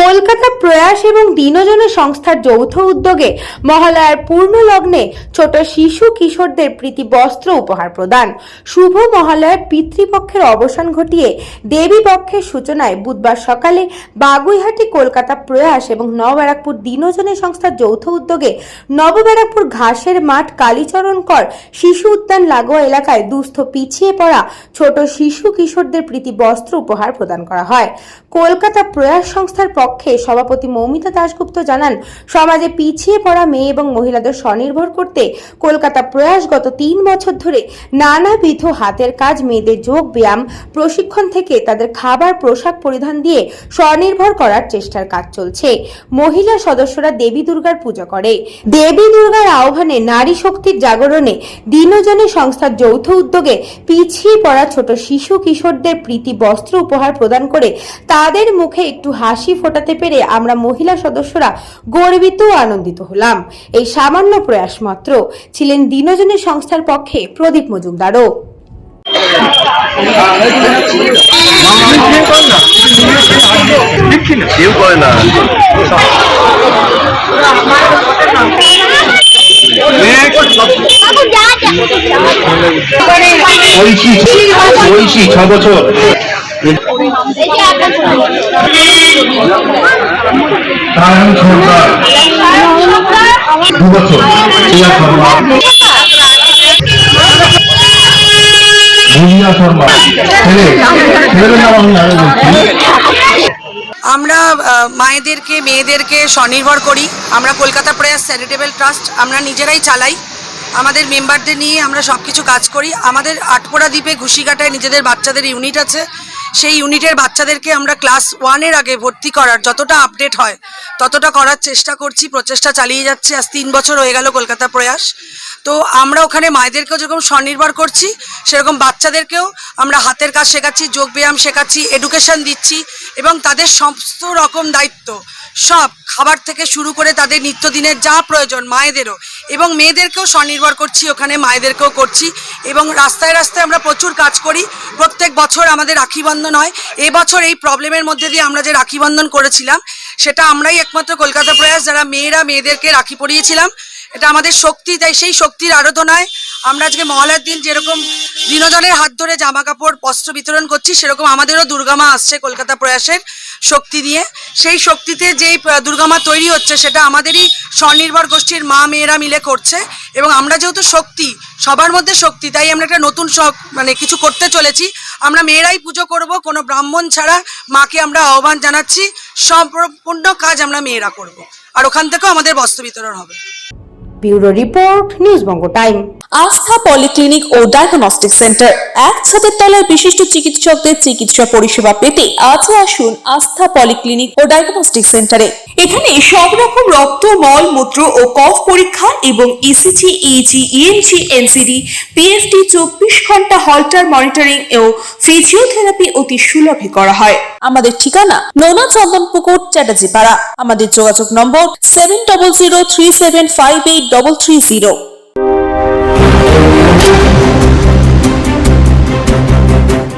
কলকাতা প্রয়াস এবং দিনজনের সংস্থার যৌথ উদ্যোগে মহালয়ার পূর্ণ লগ্নে ছোট শিশু কিশোরদের প্রীতি বস্ত্র উপহার প্রদান। শুভ মহালয়ার পিতৃপক্ষের অবসান ঘটিয়ে দেবী পক্ষের সূচনায় বুধবার সকালে বাগুইহাটি কলকাতা প্রয়াস এবং নবব্যারাকপুর দিনজনের সংস্থার যৌথ উদ্যোগে নবব্যারাকপুর ঘাসের মাঠ কালীচরণ কর শিশু উদ্যান লাগোয়া এলাকায় দুস্থ পিছিয়ে পড়া ছোট শিশু কিশোরদের প্রীতি বস্ত্র উপহার প্রদান করা হয়। কলকাতা প্রয়াস সংস্থার পক্ষে সভাপতি মৌমিতা দাশগুপ্ত জানান, সমাজে পিছিয়ে পড়া মেয়ে এবং মহিলাদের স্বনির্ভর করতে কলকাতা প্রয়াস গত তিন বছর ধরে নানাবিধ হাতের কাজ, মেয়েদের যোগ ব্যায়াম, প্রশিক্ষণ থেকে তাদের খাবার, পোশাক পরিধান দিয়ে স্বনির্ভর করার চেষ্টার কাজ চলছে। মহিলা সদস্যরা দেবী দুর্গার পূজা করে। দেবী দুর্গার আহ্বানে নারী শক্তির জাগরণে দিনজনে সংস্থার যৌথ উদ্যোগে পিছিয়ে পড়া ছোট শিশু কিশোরদের প্রীতি বস্ত্র উপহার প্রদান করে তাদের মুখে একটু হাসি ফোটাতে পেরে আমরা মহিলা সদস্যরা গর্বিত ও আনন্দিত হলাম। এই সামান্য প্রয়াস মাত্র ছিলেন দিনজনের সংস্থার পক্ষে প্রদীপ মজুমদারও। কেউ করে না ঐশী ঐশী ছ বছর। আমরা মায়েদেরকে, মেয়েদেরকে স্বনির্ভর করি। আমরা কলকাতা প্রেয়ার চ্যারিটেবল ট্রাস্ট, আমরা নিজেরাই চালাই। আমাদের মেম্বারদের নিয়ে আমরা সব কিছু কাজ করি। আমাদের আটপোড়া দ্বীপে ঘুষিকাটায় নিজেদের বাচ্চাদের ইউনিট আছে। সেই ইউনিটের বাচ্চাদেরকে আমরা ক্লাস ওয়ানের আগে ভর্তি করার যতটা আপডেট হয়, ততটা করার চেষ্টা করছি, প্রচেষ্টা চালিয়ে যাচ্ছে। আজ তিন বছর হয়ে গেল কলকাতা প্রয়াস। তো আমরা ওখানে মায়েদেরকেও যেরকম স্বনির্ভর করছি, সেরকম বাচ্চাদেরকেও আমরা হাতের কাজ শেখাচ্ছি, যোগব্যায়াম শেখাচ্ছি এডুকেশন দিচ্ছি এবং তাদের সমস্ত রকম দায়িত্ব সব খাবার থেকে শুরু করে তাদের নিত্যদিনের যা প্রয়োজন মায়েদেরও। এবং মেয়েদেরকেও স্বনির্ভর করছি, ওখানে মায়েদেরকেও করছি। এবং রাস্তায় রাস্তায় আমরা প্রচুর কাজ করি। প্রত্যেক বছর আমাদের রাখি বন্ধন হয়। এবছর এই প্রবলেমের মধ্যে দিয়ে আমরা যে রাখি বন্ধন করেছিলাম, সেটা আমরাই একমাত্র কলকাতা প্রয়াস, যারা মেয়েরা মেয়েদেরকে রাখি পরিয়েছিলাম। এটা আমাদের শক্তি, তাই সেই শক্তির আরাধনায় আমরা আজকে মহালয়ার দিন যেরকম বিনোদনের হাত ধরে জামা কাপড় বস্ত্র বিতরণ করছি, সেরকম আমাদেরও দুর্গামা আসছে কলকাতা প্রয়াসের শক্তি নিয়ে। সেই শক্তিতে যেই দুর্গামা তৈরি হচ্ছে, সেটা আমাদেরই স্বনির্ভর গোষ্ঠীর মা মেয়েরা মিলে করছে। এবং আমরা যেহেতু শক্তি, সবার মধ্যে শক্তি, তাই আমরা একটা নতুন শখ মানে কিছু করতে চলেছি। আমরা মেয়েরাই পুজো করব, কোনো ব্রাহ্মণ ছাড়া মাকে আমরা আহ্বান জানাচ্ছি। সম্পূর্ণ কাজ আমরা মেয়েরা করব। আর ওখান থেকেও আমাদের বস্ত্র বিতরণ হবে। Bureau report, news time. Astha polyclinic ও ডায়াগনস্টিক সেন্টার, এক ছাদের তলায় বিশিষ্ট চিকিৎসকদের চিকিৎসা পরিষেবা পেতে আজই আসুন আস্থা পলিক্লিনিক ও ডায়াগনস্টিক সেন্টারে। এখানে সব রকম রক্ত, মল, মূত্র ও কফ পরীক্ষা এবং ECG EEG EMG NCD PFT চব্বিশ ঘণ্টা হল্টার মনিটরিং ও ফিজিওথেরাপি অতি সুলভে করা হয়। আমাদের ঠিকানা নোনা চন্দনপুকুর চ্যাটার্জি পাড়া আমাদের যোগাযোগ নম্বর seven double zero three seven five eight double three zero